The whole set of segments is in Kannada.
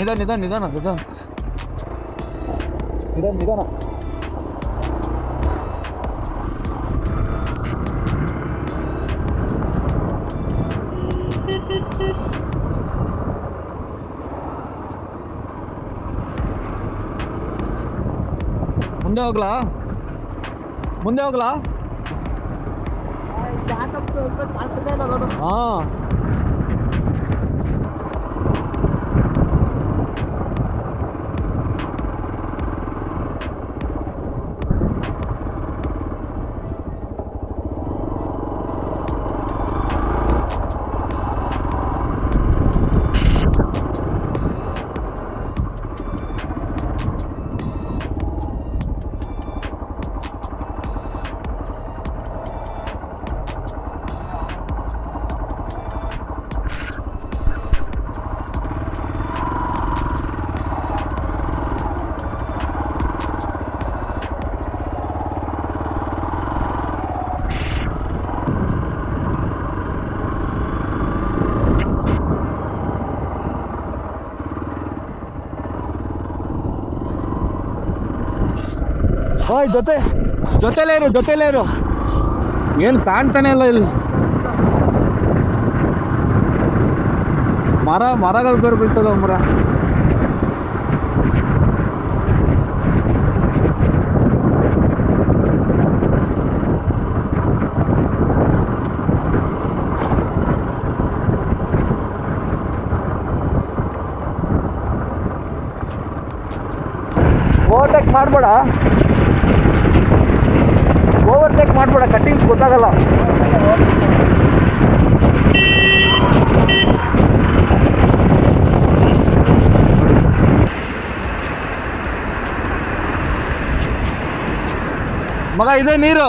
निदान निदान निदान निदान निदान निदान ಮುಂದೆ ಹೋಗ್ಲಾ? ಮುಂದೆ ಹೋಗ್ಲಾ? ಹಾ. ಓಯ್, ಜೊತೆ, ಜೊತೆಲೇ ಇರು ಜೊತೆಲೇ ಇರು. ಏನು ಕಾಣ್ತಾನೆ ಇಲ್ಲ ಇಲ್ಲಿ. ಮರ, ಮರಗಳು ಬೇರೆ ಬೀಳ್ತದ ಮರ? ಓವರ್ಟೇಕ್ ಮಾಡ್ಬೇಡ ಓವರ್ಟೇಕ್ ಮಾಡ್ಬೇಡ ಕಟ್ಟಿಂಗ್ಸ್ ಗೊತ್ತಾಗಲ್ಲ. ಮಗ ಇದೆ ನೀರು.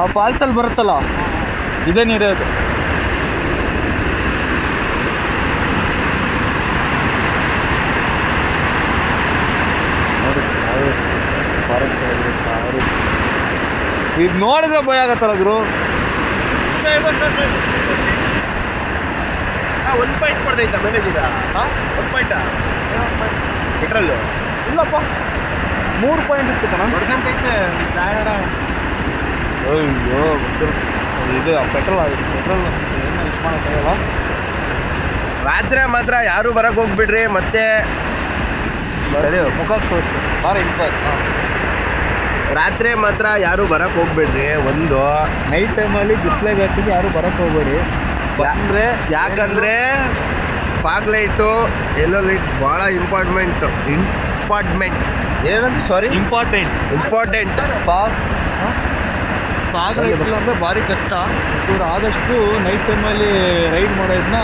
ಆ ಪಾಲ್ತಲ್ಲಿ ಬರುತ್ತಲ್ಲ? ಇದೇ ನೀರೇ ಅದು. ಇದು ನೋಡಿದ್ರೆ ಭಯ ಆಗತ್ತಲ್ಲ ಗುರು. ಒಂದು ಪಾಯಿಂಟ್ ಕೊಡ್ದೈತ ಮೈಲೇಜ್ ಈಗ ಒಂದು ಪಾಯಿಂಟ ಪೆಟ್ರೋಲು ಇಲ್ಲಪ್ಪ. ಮೂರು ಪಾಯಿಂಟ್ ಇತ್ತು ಕಣ ಹೊಡ್ಸಂತೈತೆ ಐತೆ ಅಯ್ಯೋ. ಇದು ಪೆಟ್ರೋಲ್ ಆಗಿದೆ ಪೆಟ್ರೋಲ್ ಏನು ಯೂಸ್ ಮಾಡೋಕ್ಕಾಗಲ್ಲ ರಾತ್ರಿ ಮಾತ್ರ ಯಾರು ಬರಕ್ ಹೋಗ್ಬಿಡ್ರಿ ಮತ್ತೆ ಮುಖ ತೋರಿಸಿ. ಬಾರ ಇಂಪಾಯ್ ರಾತ್ರಿ ಮಾತ್ರ ಯಾರು ಬರಕ್ ಹೋಗ್ಬಿಡ್ರಿ ಒಂದು. ನೈಟ್ ಟೈಮಲ್ಲಿ ಬಿಸ್ಲಾಗ ಹಾಕಿದ್ದು ಯಾರು ಬರಕ್ಕೆ ಹೋಗ್ಬೇಡಿ. ಬಂದರೆ ಯಾಕಂದ್ರೆ ಫಾಗ್ ಲೈಟು ಎಲ್ಲೋ ಲೈಟ್ ಬಹಳ ಇಂಪಾರ್ಟ್ಮೆಂಟ್ ಇಂಪಾರ್ಟ್ಮೆಂಟ್ ಏನಂದ್ರೆ sorry important important fog fog light ಇಲ್ಲ ಅಂದರೆ ಭಾರಿ ಕಷ್ಟ. ಇವ್ರು ಆದಷ್ಟು ನೈಟ್ ಟೈಮಲ್ಲಿ ರೈಡ್ ಮಾಡೋದನ್ನ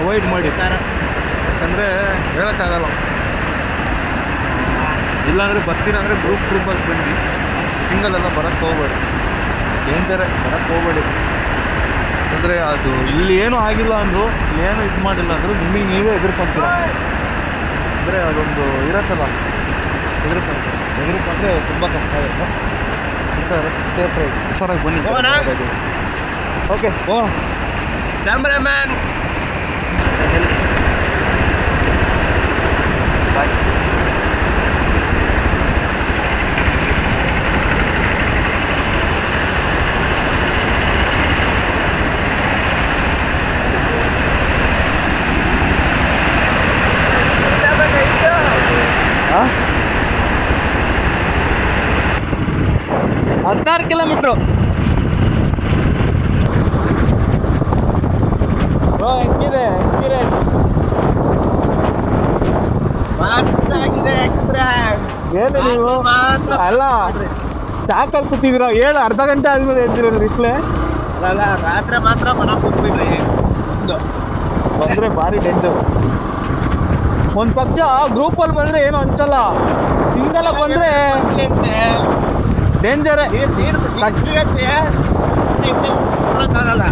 ಅವಾಯ್ಡ್ ಮಾಡಿ. ಯಾಕಂದರೆ ಹೇಳೋಕ್ಕಾಗಲ್ಲ. ಇಲ್ಲಾಂದರೆ ಬರ್ತೀನಿ ಅಂದರೆ ಗ್ರೂಪ್ ಗ್ರೂಪಲ್ಲಿ ಬನ್ನಿ. ಹಿಂಗಲ್ಲೆಲ್ಲ ಬರೋಕ್ಕೆ ಹೋಗ್ಬೇಡಿ. ಡೇಂಜರೇ ಬರೋಕ್ಕೆ ಹೋಗ್ಬೇಡಿ. ಅಂದರೆ ಅದು ಇಲ್ಲಿ ಏನೂ ಆಗಿಲ್ಲ ಅಂದರು ಏನು ಇದು ಮಾಡಿಲ್ಲ ಅಂದರು ನಿಮಗೆ ನೀವೇ ಎದುರ್ಕೊಂತೀರ? ಅಂದರೆ ಅದೊಂದು ಇರತ್ತಲ್ಲ. ಎದುರ್ಕೊಂತೀರ? ಎದುರ್ಕೊಂಡ್ರೆ ತುಂಬ ಕಷ್ಟ ಆಗುತ್ತೆ. ಸೇಫ್ ಹುಷಾರಾಗಿ ಬನ್ನಿ? ಓಕೆ ಓ ಕ್ಯಾಮ್ರಾಮ್ಯಾನ್ ಹದಿನಾರು ಕಿಲೋಮೀಟ್ರು ಬ್ರೋ ಹೆಂಗಿದೆ ಹೆಂಗಿದೆ ಮಸ್ತಾಗಿದೆ ಏನು ನೀವು ಮಾತ್ರ ಅಲ್ಲ ಸಾಕಲ್ಲಿ ಕೂತಿದ್ದೀರ ಏಳು ಅರ್ಧ ಗಂಟೆ ಆದ್ಮೇಲೆ ಎದ್ದಿರೋ ರಿಪ್ಲೇ. ಅಲ್ಲ ರಾತ್ರಿ ಮಾತ್ರ ಮನ ಹೋಗ್ಬಿಡ್ರಿ ಬಂದ್ರೆ ಬಂದರೆ ಭಾರಿ ಡೇಂಜರ್ ಒಂದ್ ಪಕ್ಷ ಗ್ರೂಪಲ್ಲಿ ಬಂದ್ರೆ ಏನು ಅನ್ಸಲ್ಲ ಹಿಂಗೆಲ್ಲ ಬಂದರೆ ಡೇಂಜರ್ ಆಗಲ್ಲ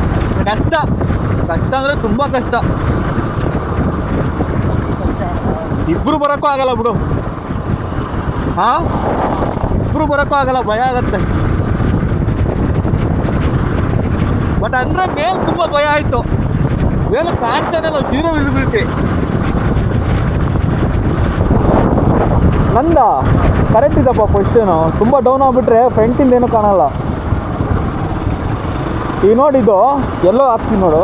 ಕಷ್ಟ ಕಷ್ಟ ಅಂದರೆ ತುಂಬಾ ಕಷ್ಟ. ಇಬ್ರು ಬರೋಕ್ಕೂ ಆಗಲ್ಲ ಬಿಡು. ಹಾ? ಇಬ್ರು ಬರೋಕ್ಕೂ ಆಗಲ್ಲ, ಭಯ ಆಗತ್ತೆ. ಬಟ್ ಅಂದ್ರೆ ಮೇಲೆ ತುಂಬ ಭಯ ಆಯಿತು. ಮೇಲೆ ಕಾಣ್ತಾನೆ ನಾವು ಜೀರೋ ವಿಸಿಬಿಲಿಟಿ ನಂದ ಕರೆಕ್ಟ್ ಇದಪ್ಪ ಪೊಸಿಷನು ತುಂಬ ಡೌನ್ ಆಗಿಬಿಟ್ರೆ ಫ್ರಂಟಿಂದ ಏನೂ ಕಾಣಲ್ಲ. ಈ ನೋಡಿದ್ದು ಎಲ್ಲೋ ಹಾಕ್ತೀನಿ ನೋಡು.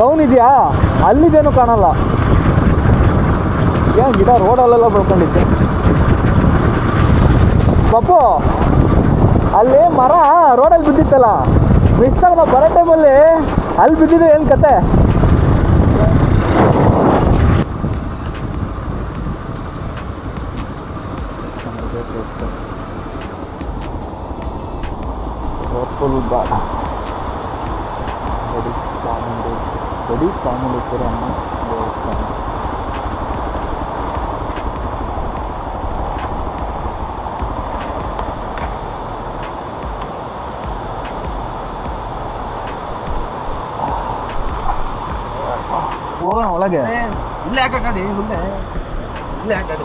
ಡೌನ್ ಇದೆಯಾ? ಅಲ್ಲಿದೇನು ಕಾಣಲ್ಲ. ಏನು ಗಿಡ ರೋಡಲ್ಲೆಲ್ಲ ಬೆಳ್ಕೊಂಡಿದ್ದೆ. ಪಪ್ಪು ಅಲ್ಲಿ ಮರ ರೋಡಲ್ಲಿ ಬಿದ್ದಿತ್ತಲ್ಲ ನಾವು ಬರೋ ಟೈಮಲ್ಲಿ ಅಲ್ಲಿ? ಬಿದ್ದಿದೆ ಏನು ಕತೆ? ಬಾಡ ಬಡಿ ಕೂಡ ಚಾಮುಂಡೇಶ್ವರಿ ಅಮ್ಮ ಒಳಗೆ ಇಲ್ಲೇ ಹಾಕಡಿ ಮುಂದೆ ಇಲ್ಲೇ ಹಾಕಡಿ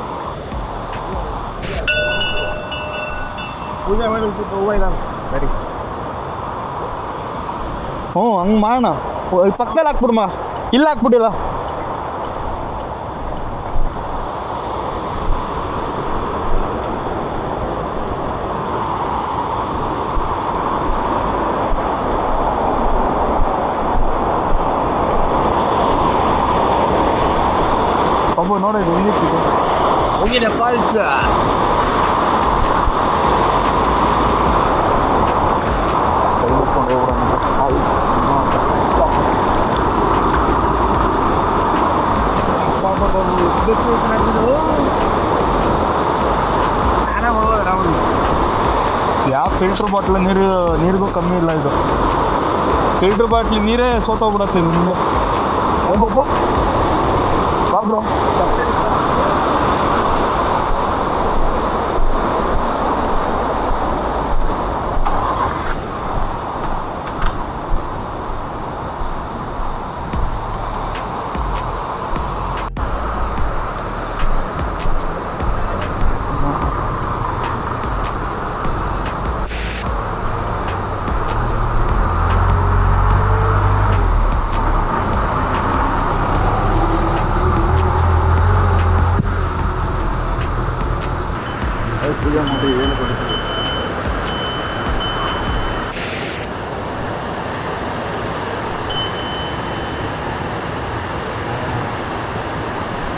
ಪೂಜೆ ಮಾಡಿ ಸ್ವಲ್ಪ ಹೂವ ಇಲ್ಲ ಸರಿ ಹ್ಞೂ ಹಂಗೆ ಮಾಡೋಣ ಓ, ಈ ಪಕ್ಕದಲ್ಲಿ ಹಾಕ್ಬಿಡಮ್ಮ ಇಲ್ಲ ಹಾಕ್ಬಿಟ್ಟಿಲ್ಲ ಇತ್ತು ಕೈ ಮುಟ್ಕೊಂಡು ಹೋಗ್ಬಿಡೋಣ ಯಾವ ಫಿಲ್ಟ್ರ್ ಬಾಟ್ಲ್ ನೀರು ನೀರಿಗೂ ಕಮ್ಮಿ ಇಲ್ಲ ಇದು. ಫಿಲ್ಟ್ರ್ ಬಾಟ್ಲಿ ನೀರೇ ಸೋತೋಗ್ಬಿಡತ್ತೆ ನಿಮಗೆ. ಬಾ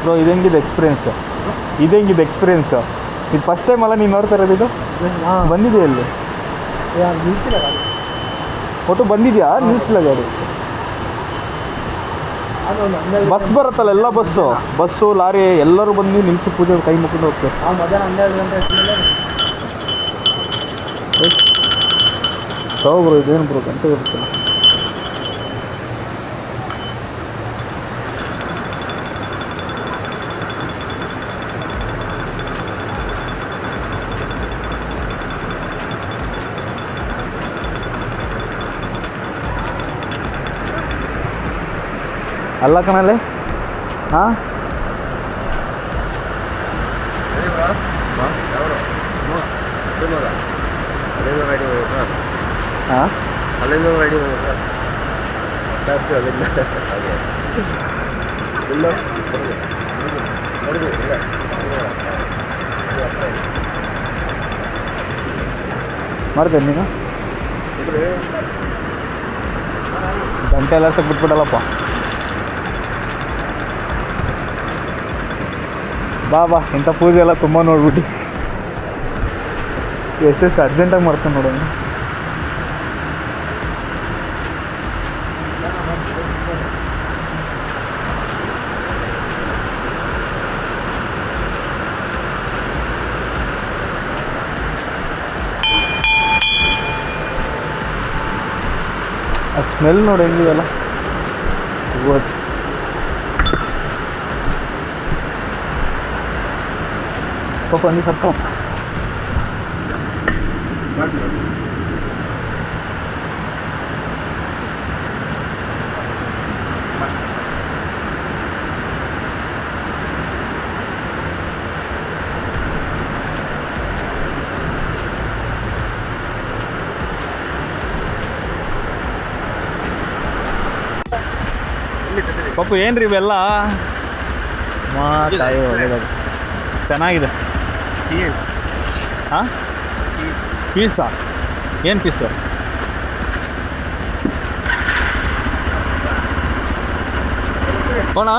ಬ್ರೋ ಇದು ಹೆಂಗಿದೆ ಎಕ್ಸ್ಪೀರಿಯನ್ಸ್ ಇದು ಹೆಂಗಿದೆ ಎಕ್ಸ್ಪೀರಿಯನ್ಸ್ ಇದು ಫಸ್ಟ್ ಟೈಮ್ ಅಲ್ಲ ನೀನು ನೋಡ್ತಾ ಇರೋದು ಇದು? ಬಂದಿದೆಯಾ ಅಲ್ಲಿ ಫೋಟೋ ಬಂದಿದೆಯಾ? ನಿಲ್ಸಿಲ್ಲ ಗಾಡಿ? ಬಸ್ ಬರುತ್ತಲ್ಲ ಎಲ್ಲ ಬಸ್ಸು ಬಸ್ಸು ಲಾರಿ ಎಲ್ಲರೂ ಬಂದು ನಿಲ್ಸಿ ಪೂಜೆ ಕೈ ಮುಕ್ಕೊಂಡು ಹೋಗ್ತಾರೆ ಸಾವು ಬ್ರೋ ಇದೇನು ಬ್ರೋ ಗಂಟೆ ಇರುತ್ತಲ್ಲ ಅಲ್ಲ ಕಣಲೆ ಹಾಂ? ಹಾಂ? ಅಲ್ಲಿಂದ ಗಾಡಿ ಮಾಡ್ದೆ ನೀನು? ಗಂಟೆ ಎಲ್ಲ ಬಿಟ್ಬಿಡಲ್ಲಪ್ಪ. ಬಾ ಬಾ. ಇಂಥ ಪೂಜೆ ಎಲ್ಲ ತುಂಬ ನೋಡ್ಬಿಟ್ಟು ಎಷ್ಟೆಷ್ಟು ಅರ್ಜೆಂಟಾಗಿ ಮಾಡ್ತಾನೆ ನೋಡೋಣ. ಆ ಸ್ಮೆಲ್ ನೋಡಿ ಹೆಂಗಿದೆಲ್ಲ ಇವತ್ತು ಪಾಪ ನೀ ಕರ್ಕೊ ಇಲ್ಲಿ ತಂದಿರಿ. ಪಪ್ಪು ಏನ್ರಿ ಇವೆಲ್ಲ ಮಾತಾಡಿ ಒಳ್ಳೆದಾಗಿ ಚೆನ್ನಾಗಿದೆ ಏನು? ಹಾಂ ಪೀಸಾ ಏನು ಪೀಸು ಕೋಣ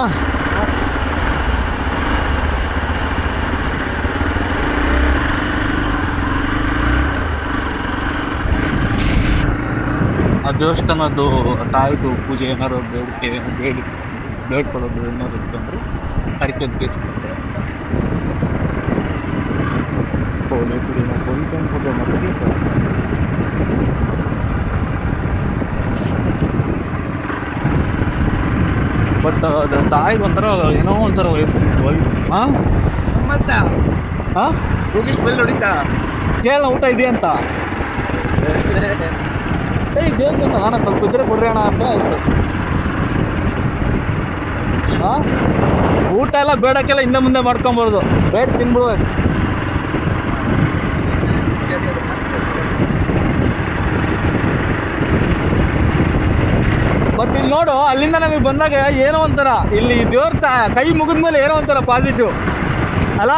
ಆ ದೇವಸ್ಥಾನದ್ದು ತಾಯಿದು ಪೂಜೆ ಏನಾರು ಬೇಡಿಕೆ ಬೇಡಿ ಬೇಡ್ಕೊಳ್ಳೋದು ಏನಾರು ಇತ್ತಂದ್ರೆ ಹರಿಕೆ ತೀರ್ಸ್ಕೊತಾರೆ ಕೋಳಿ ಪುಡಿ ಕೋಳಿ ಪುಡಿ ಮಾಡಿ ಬಟ್ ಅದು ತಾಯಿ ಒಂಥರ ಏನೋ ಒಂಥರ ಹಾಂ ಸಂಬಂಧ ಹಾಂ ಸ್ಮೆಲ್ ಹೊಡಿತಾ? ಕೇಳ ಊಟ ಇದೆಯಂತ ಏಯ್ ಜೇನು ನಾನು ಸ್ವಲ್ಪ ಇದ್ರೆ ಕೊಡ್ರಿ ಅಣ್ಣ ಅಂತ ಆಯ್ತು ಹಾಂ? ಊಟ ಎಲ್ಲ ಬೇಡಕ್ಕೆಲ್ಲ ಹಿಂದೆ ಮುಂದೆ ಮಾಡ್ಕೊಬೋದು ಬೇರೆ ತಿನ್ಬಿಡ್ಬೇಕು ಬಟ್ ಇಲ್ಲಿ ನೋಡು, ಅಲ್ಲಿಂದ ನಮಗೆ ಬಂದಾಗ ಏನೋ ಒಂಥರ, ಇಲ್ಲಿ ದೇವ್ರ ಕೈ ಮುಗಿದ ಮೇಲೆ ಏನೋ ಒಂಥರ ಪಾಸಿಟಿವ್ ಅಲ್ಲ?